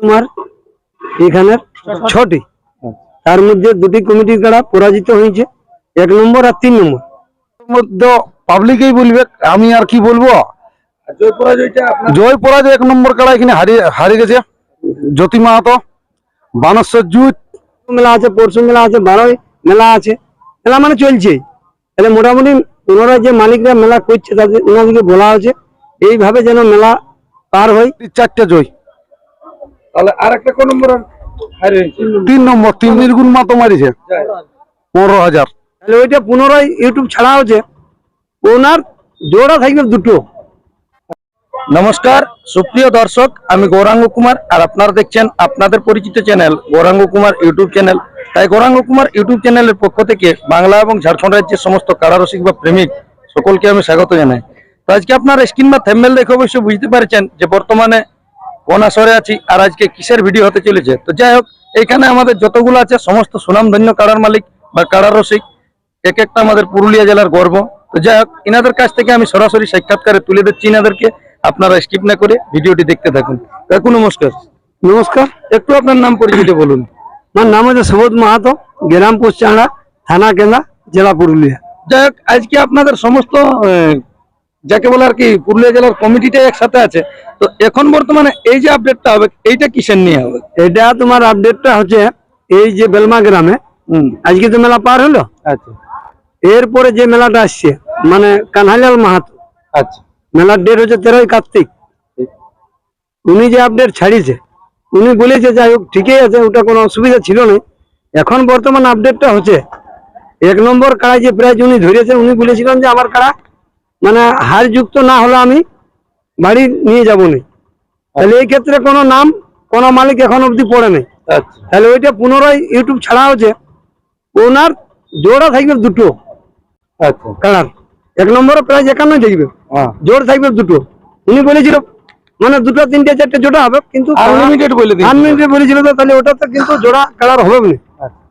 তোমার এখানে ছটি। তার মধ্যে দুটি কমিটির কাড়া পরাজিত হয়েছে। এক নম্বর আর তিন নম্বর। মধ্যে পাবলিকই বলবে আমি আর কি বলব? জয় জয় পরাজয় এক নম্বর কাড়া এখানে হারিয়ে হারিয়ে গেছে। জ্যোতি মাহাতো বানেশ্বর জুত। মেলা আছে পরশু মেলা আছে বারোই মেলা আছে। মেলা মানে চলছে। তাহলে মোটামুটি পুনরায় যে মালিকরা মেলা করছে তাদের ওনাদেরকে বলা হয়েছে এইভাবে যেন মেলা পার হয়। চারটে জয়। তাহলে আর একটা কোন নম্বর। তিন নম্বর তিন নির্গুণ মাতো মারিছে। পনেরো হাজার। তাহলে ওইটা পুনরায় ইউটিউব ছাড়া হচ্ছে ওনার জোড়া থাকবে দুটো। নমস্কার সুপ্রিয় দর্শক আমি গৌরাঙ্গ কুমার আর আপনারা দেখছেন আপনাদের পরিচিত channel Gouranga Kumar YouTube channel. তাই গৌরাঙ্গ কুমার ইউটিউব চ্যানেলের পক্ষ থেকে বাংলা এবং ঝাড়খণ্ড রাজ্যের সমস্ত কারারসিক বা প্রেমিক সকলকে আমি স্বাগত জানাই। তো আজকে আপনার স্ক্রিন বা থেম্বেল দেখে অবশ্যই বুঝতে পারছেন যে বর্তমানে কোন আসরে আছি আর আজকে কিসের ভিডিও হতে চলেছে? তো যাই হোক এখানে আমাদের যতগুলো আছে সমস্ত সুনামধন্য কারার মালিক বা কারার রসিক এক একটা আমাদের পুরুলিয়া জেলার গর্ব। তো যাই হোক ইনাদের কাছ থেকে আমি সরাসরি সাক্ষাৎকারে তুলে দিচ্ছি ইনাদেরকে। আপনারা স্কিপ না করে ভিডিওটি দেখতে থাকুন। কাকু নমস্কার। নমস্কার। একটু আপনার নাম পরিচিত বলুন। আমার নাম হচ্ছে সুবোধ মাহাতো গ্রাম পোস্টাড়া থানা কেন্দা জেলা পুরুলিয়া। যাই হোক আজকে আপনাদের সমস্ত যাকে বলে আর কি পুরুলিয়া জেলার কমিটিটা একসাথে আছে। তো এখন বর্তমানে এই যে আপডেটটা হবে এইটা কিসের নিয়ে হবে? এটা তোমার আপডেটটা হচ্ছে এই যে বেলমা গ্রামে। আজকে তো মেলা পার হলো। আচ্ছা। এরপরে যে মেলাটা আসছে মানে কানহাইলাল মাহাতো। আচ্ছা। মেলার ডেট হচ্ছে তেরোই কার্তিক। উনি যে আপডেট ছাড়িয়েছে উনি বলেছে যাই হোক ঠিকই আছে ওটা কোনো অসুবিধা ছিল না। এখন বর্তমান আপডেটটা হচ্ছে এক নম্বর কাড়ায় যে প্রাইজ উনি ধরেছে উনি বলেছিলেন যে আমার কাড়া মানে হার যুক্ত না হলে আমি বাড়ি নিয়ে যাব না তাহলে এই ক্ষেত্রে কোনো নাম কোনো মালিক এখন অবধি পড়ে নেই। আচ্ছা। তাহলে ওইটা পুনরায় ইউটিউব ছাড়া হচ্ছে ওনার জোড়া থাকবে দুটো। আচ্ছা। কাড়ার এক নম্বরে প্রাইজ একান্ন থাকবে। হ্যাঁ। জোর থাকবে দুটো। উনি বলেছিল মানে দুটো তিনটে চারটে জোড়া হবে কিন্তু আনলিমিটেড বলে আনলিমিটেড বলেছিল তো তাহলে ওটাতে কিন্তু জোড়া কালার হবে না।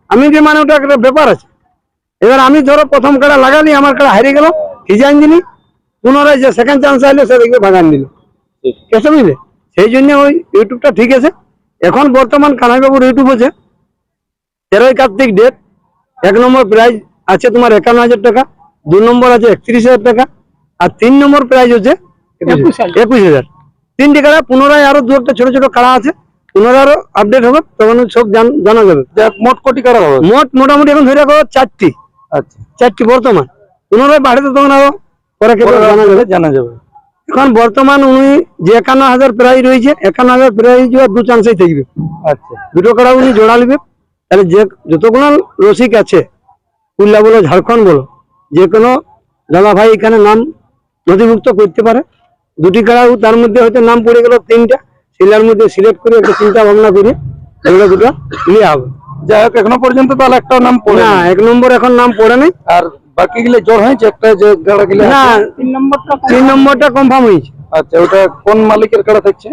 আমি যে মানে ওটা একটা ব্যাপার আছে। এবার আমি ধরো প্রথম কাড়া লাগালি আমার কাড়া হারিয়ে গেল কি জানি যিনি পুনরায় যে সেকেন্ড চান্স আইলো সে দেখবে ভাগান নিল। কেসে বুঝলে? সেই জন্য ওই ইউটিউবটা ঠিক আছে। এখন বর্তমান কানাইবাবুর ইউটিউব আছে। তেরোই কার্তিক ডেট এক নম্বর প্রাইজ আছে তোমার একান্ন হাজার টাকা দু নম্বর আছে একত্রিশ হাজার টাকা আর তিন নম্বর প্রাইজ হচ্ছে একুশ হাজার। তিনটি কাড়া পুনরায় আরও দু একটা ছোট ছোট কাড়া আছে। পুনরায় আরও আপডেট হবে তখন সব জান- জানা যাবে। মোট কোটি কারা হবে। মোট মোটামুটি এখন ধরে রাখো চারটি। আচ্ছা। চারটি বর্তমান। পুনরায় বাড়িতে তখন আরও পরে জানা যাবে? জানা যাবে। এখন বর্তমান উনি যে একান্ন হাজার প্রাইজ রয়েছে একান্ন হাজার প্রাইজ দু চান্সেই থাকবে। আচ্ছা। দুটো কাড়া উনি জোড়া নেবে। তাহলে যে যতগুলো রসিক আছে পুরুলিয়া বলো ঝাড়খণ্ড বলো যে কোনো দাদা ভাই এখানে নাম নথিভুক্ত করতে পারে। দুটি কাড়াও তার মধ্যে হয়তো নাম পড়ে গেল তিনটা সিলার মধ্যে সিলেক্ট করে একটা চিন্তা ভাবনা করে এগুলো দুটো নিয়ে হবে। যাই হোক এখনও পর্যন্ত তাহলে একটা নাম পড়ে না না এক নম্বর এখন নাম পড়ে নাই। আর বাকি গুলো জ্বর হয়েছে? একটা যে গাড়া গুলো না তিন নম্বরটা তিন নম্বরটা কনফার্ম হয়েছে? আচ্ছা ওটা কোন মালিকের কাড়া থাকছে?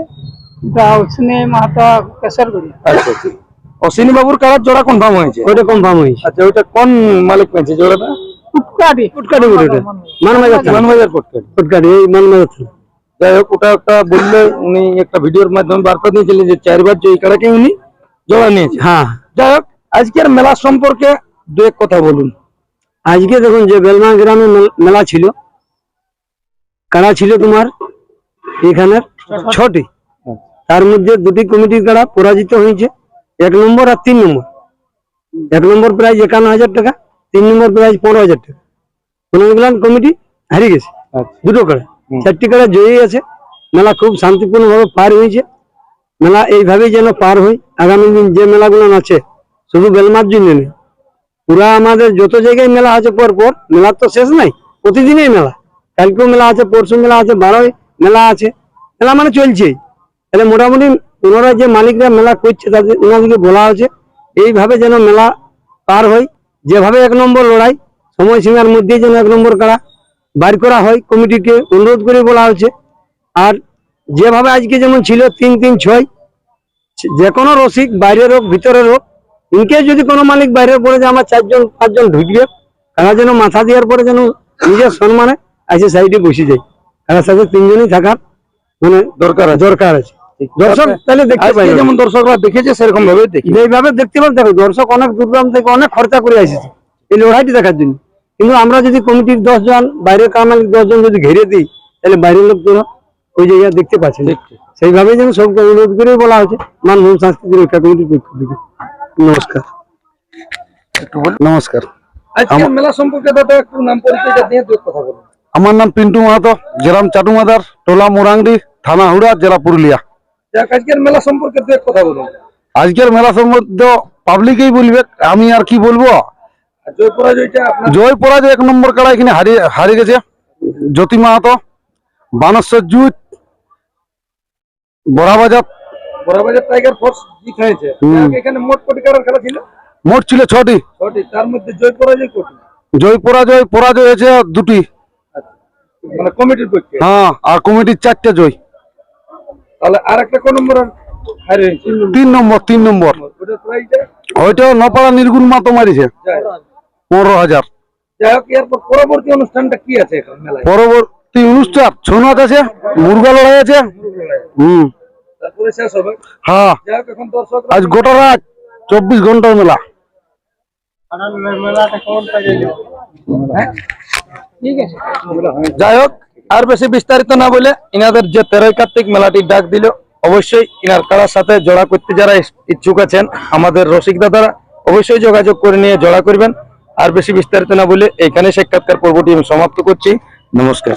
আচ্ছা, আচ্ছা। অশ্বিনী বাবুর জোড়া কনফার্ম হয়েছে? কনফার্ম হয়েছে। আচ্ছা কোন মালিক পেয়েছে জোড়াটা? ফুটকাটি যাই হোক ওটা একটা বললে উনি একটা ভিডিওর মাধ্যমে যে চারবার যে উনি নিয়েছে। হ্যাঁ। যাই হোক আজকের মেলা সম্পর্কে দু এক কথা বলুন। আজকে দেখুন যে বেলমা গ্রামে মেলা ছিল। কাড়া ছিল তোমার? এখানে ছটি। তার মধ্যে দুটি কমিটির কাড়া পরাজিত হয়েছে। এক নম্বর আর তিন নম্বর। এক নম্বর প্রাইজ একান্ন হাজার টাকা তিন নম্বর প্রাইজ পনেরো হাজার টাকা। কমিটি হারিয়ে গেছে। আচ্ছা। দুটো কাড়া চারটি কাড়া জয়ী আছে মেলা খুব শান্তিপূর্ণভাবে পার হয়েছে। মেলা এইভাবেই যেন পার হয় আগামী দিন যে মেলাগুলো আছে শুধু বেলমার জন্য নেই পুরা আমাদের যত জায়গায় মেলা আছে পর পর, মেলার তো শেষ নাই, প্রতিদিনই মেলা। কালকেও মেলা আছে, পরশু মেলা আছে, বারোই মেলা আছে। মেলা মানে চলছেই। তাহলে মোটামুটি পুনরায় যে মালিকরা মেলা করছে তাদের, ওনাদেরকে বলা হয়েছে, এইভাবে যেন মেলা পার হয়। যেভাবে এক নম্বর লড়াই, সময়সীমার মধ্যে যেন এক নম্বর কাড়া বার করা হয়, কমিটিকে অনুরোধ করে বলা হয়েছে। আর যেভাবে আজকে যেমন ছিল তিন তিন, ছয়, যে কোনো রসিক, বাইরের হোক, ভিতরের হোক ইনকেস যদি কোনো মালিক বাইরে পড়ে যে আমার চারজন পাঁচজন ঢুকবে তারা যেন মাথা দেওয়ার পরে যেন নিজের সম্মানে এসে সাইডে বসে যায়। তার সাথে তিনজনই থাকার মানে দরকার দরকার আছে। দর্শক তাহলে দেখতে পাই যেমন দর্শকরা দেখেছে সেরকম ভাবে দেখি। এইভাবে দেখতে পাবেন দেখো দর্শক অনেক দূর থেকে অনেক খরচা করে এসেছে এই লড়াইটি দেখার জন্য। কিন্তু আমরা যদি কমিটির দশ জন বাইরের কামাল দশ জন যদি ঘিরে দিই তাহলে বাইরের লোক তো ওই জায়গায় দেখতে পাচ্ছে সেইভাবেই যেন সবকে অনুরোধ করে বলা হয়েছে মানভূম সাংস্কৃতিক রক্ষা কমিটির পক্ষ থেকে। নমস্কার। নমস্কার। আজকে মেলা সম্পর্কে দাদা একটু নাম পরিচয়টা দিয়ে দু কথা বলুন। আমার নাম পিন্টু মাহাতো গ্রাম চাটুমাদার টোলা মোরাংডি থানা হুড়া জেলা পুরুলিয়া। আজকের মেলা সম্পর্কে দু কথা বলুন। আজকের মেলা সম্বন্ধে পাবলিকই বলবে আমি আর কি বলব? জয় পরাজয় এক নম্বর কাড়া এখানে হারিয়ে হারিয়ে গেছে। জ্যোতি মাহাতো বানেশ্বর জুত বড়াবাজার বড়বাজার টাইগার ফোর্স জিত হয়েছে এখানে মোট কোটি কারার খেলা ছিল? মোট ছিল ছটি। ছটি তার মধ্যে জয় পরাজয় কোটি জয় পরাজয় পরাজয় হয়েছে দুটি। মানে কমিটির পক্ষে? হ্যাঁ আর কমিটির চারটে জয়। তাহলে আর একটা কোন নম্বর। তিন নম্বর তিন নম্বর। ওইটা নপাড়া নির্গুণ মাতো মারিছে। পনেরো হাজার। যাই হোক এরপর পরবর্তী অনুষ্ঠানটা কি আছে পরবর্তী অনুষ্ঠান ছৌ নাচ আছে মুরগা লড়াই আছে। হুম। তারপরে শেষ হবে। হ্যাঁ। যাই হোক এখন দর্শক আজ গোটা রাত চব্বিশ ঘণ্টার মেলা। যাই হোক আর বেশি বিস্তারিত না বলে ইনাদের যে তেরোই কার্তিক মেলাটি ডাক দিল অবশ্যই ইনার কারার সাথে জড়া করতে যারা ইচ্ছুক আছেন আমাদের রসিক দাদারা অবশ্যই যোগাযোগ করে নিয়ে জড়া করবেন। আর বেশি বিস্তারিত না বলে এইখানে সাক্ষাৎকার পর্বটি আমি সমাপ্ত করছি। নমস্কার।